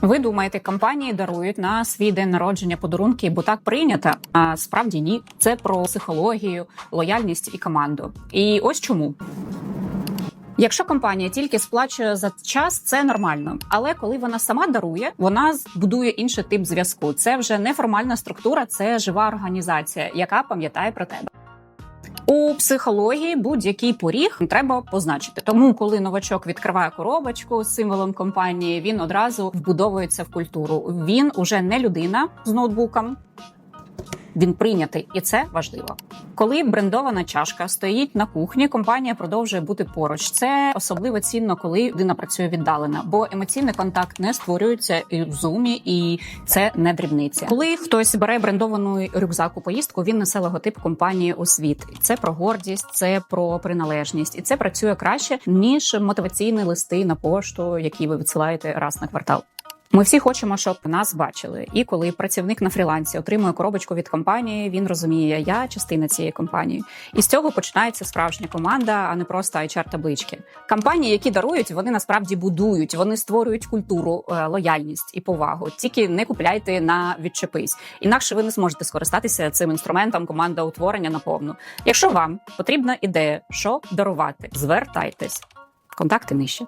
Ви думаєте, компанії дарують на свій день народження подарунки, бо так прийнято? А справді ні. Це про психологію, лояльність і команду. І ось чому. Якщо компанія тільки сплачує за час, це нормально. Але коли вона сама дарує, вона збудує інший тип зв'язку. Це вже не формальна структура, це жива організація, яка пам'ятає про тебе. У психології будь-який поріг треба позначити. Тому, коли новачок відкриває коробочку з символом компанії, він одразу вбудовується в культуру. Він уже не людина з ноутбуком. Він прийнятий, і це важливо. Коли брендована чашка стоїть на кухні, компанія продовжує бути поруч. Це особливо цінно, коли людина працює віддалено, бо емоційний контакт не створюється і в зумі, і це не дрібниця. Коли хтось бере брендований рюкзак у поїздку, він несе логотип компанії у світ. Це про гордість, це про приналежність, і це працює краще ніж мотиваційні листи на пошту, які ви відсилаєте раз на квартал. Ми всі хочемо, щоб нас бачили. І коли працівник на фрілансі отримує коробочку від компанії, він розуміє, я частина цієї компанії. І з цього починається справжня команда, а не просто hr таблички. Компанії, які дарують, вони насправді будують, вони створюють культуру, е, лояльність і повагу. Тільки не купляйте на відчепись. Інакше ви не зможете скористатися цим інструментом команда утворення наповну. Якщо вам потрібна ідея, що дарувати, звертайтесь. Контакти нижче.